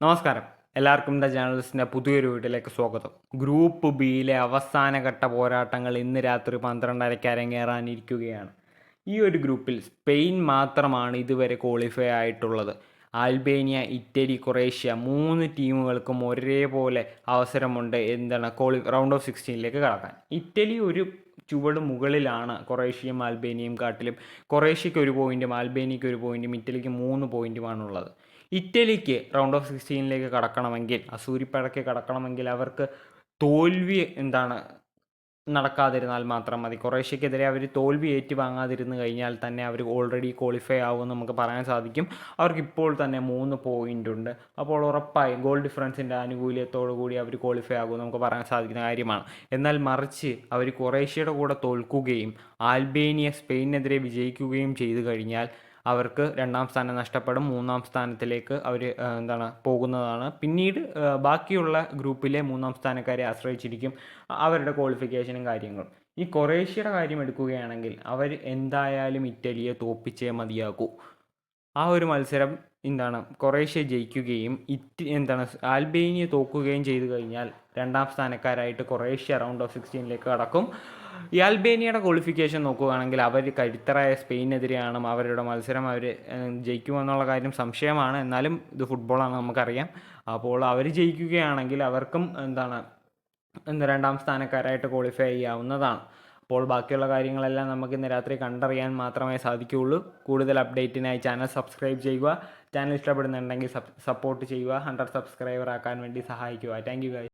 നമസ്കാരം. എല്ലാവർക്കും ദ ജേർണലിസ്റ്റിന്റെ പുതിയൊരു വീട്ടിലേക്ക് സ്വാഗതം. ഗ്രൂപ്പ് ബിയിലെ അവസാനഘട്ട പോരാട്ടങ്ങൾ ഇന്ന് രാത്രി പന്ത്രണ്ടരയ്ക്ക് അരങ്ങേറാനിരിക്കുകയാണ് ഈ ഒരു ഗ്രൂപ്പിൽ സ്പെയിൻ മാത്രമാണ് ഇതുവരെ ക്വാളിഫൈ ആയിട്ടുള്ളത്. ആൽബേനിയ ഇറ്റലി ക്രൊയേഷ്യ മൂന്ന് ടീമുകൾക്കും ഒരേപോലെ അവസരമുണ്ട് എന്താണ് ക്വാളി റൗണ്ട് ഓഫ് സിക്സ്റ്റീനിലേക്ക് കടക്കാൻ. ഇറ്റലി ഒരു ചുവട് മുകളിലാണ് കൊറേഷ്യയും ആൽബേനിയയും കാട്ടിലും. കൊറേഷ്യയ്ക്ക് ഒരു പോയിന്റും ആൽബേനിയയ്ക്ക് ഒരു പോയിന്റും ഇറ്റലിക്ക് മൂന്ന് പോയിന്റുമാണുള്ളത് ഇറ്റലിക്ക് റൗണ്ട് ഓഫ് സിക്സ്റ്റീനിലേക്ക് കടക്കണമെങ്കിൽ അസൂരിപ്പടയ്ക്ക് കടക്കണമെങ്കിൽ അവർക്ക് തോൽവി എന്താണ് നടക്കാതിരുന്നാൽ മാത്രം മതി. കൊറേഷ്യക്കെതിരെ അവർ തോൽവി ഏറ്റുവാങ്ങാതിരുന്നു കഴിഞ്ഞാൽ തന്നെ അവർ ഓൾറെഡി ക്വാളിഫൈ ആവുമെന്ന് നമുക്ക് പറയാൻ സാധിക്കും. അവർക്ക് ഇപ്പോൾ തന്നെ മൂന്ന് പോയിന്റ് ഉണ്ട്. അപ്പോൾ ഉറപ്പായി ഗോൾ ഡിഫറൻസിന്റെ ആനുകൂല്യത്തോടു കൂടി അവർ ക്വാളിഫൈ ആകുമെന്ന് നമുക്ക് പറയാൻ സാധിക്കുന്ന കാര്യമാണ്. എന്നാൽ മറിച്ച് അവർ കൊറേഷ്യയുടെ കൂടെ തോൽക്കുകയും ആൽബേനിയ സ്പെയിനെതിരെ വിജയിക്കുകയും ചെയ്തു കഴിഞ്ഞാൽ അവർക്ക് രണ്ടാം സ്ഥാനം നഷ്ടപ്പെടും. മൂന്നാം സ്ഥാനത്തിലേക്ക് അവർ എന്താണ് പോകുന്നതാണ്. പിന്നീട് ബാക്കിയുള്ള ഗ്രൂപ്പിലെ മൂന്നാം സ്ഥാനക്കാരെ ആശ്രയിച്ചിരിക്കും അവരുടെ ക്വാളിഫിക്കേഷനും കാര്യങ്ങളും. ഈ കൊറേഷ്യയുടെ കാര്യം എടുക്കുകയാണെങ്കിൽ അവർ എന്തായാലും ഇറ്റലിയെ തോപ്പിച്ചേ മതിയാകൂ. ആ ഒരു മത്സരം എന്താണ് കൊറേഷ്യ ജയിക്കുകയും ഇറ്റ് എന്താണ് ആൽബേനിയ തോക്കുകയും ചെയ്തു കഴിഞ്ഞാൽ രണ്ടാം സ്ഥാനക്കാരായിട്ട് കൊറേഷ്യ റൗണ്ട് ഓഫ് സിക്സ്റ്റീനിലേക്ക് കടക്കും. ഈ ആൽബേനിയയുടെ ക്വാളിഫിക്കേഷൻ നോക്കുകയാണെങ്കിൽ അവർ കരുത്തരായ സ്പെയിനെതിരെയാണ് അവരുടെ മത്സരം അവർ ജയിക്കുമെന്നുള്ള കാര്യം സംശയമാണ്. എന്നാലും ഇത് ഫുട്ബോളാണ് നമുക്കറിയാം. അപ്പോൾ അവർ ജയിക്കുകയാണെങ്കിൽ അവർക്കും എന്താണ് എന്താ രണ്ടാം സ്ഥാനക്കാരായിട്ട് ക്വാളിഫൈ ചെയ്യാവുന്നതാണ്. അപ്പോൾ ബാക്കിയുള്ള കാര്യങ്ങളെല്ലാം നമുക്ക് ഇന്ന് രാത്രി കണ്ടറിയാൻ മാത്രമേ സാധിക്കുകയുള്ളൂ. കൂടുതൽ അപ്ഡേറ്റിനായി ചാനൽ സബ്സ്ക്രൈബ് ചെയ്യുക. ചാനൽ ഇഷ്ടപ്പെടുന്നുണ്ടെങ്കിൽ സപ്പോർട്ട് ചെയ്യുക. ഹൺഡ്രഡ് സബ്സ്ക്രൈബർ ആക്കാൻ വേണ്ടി സഹായിക്കുക. Thank you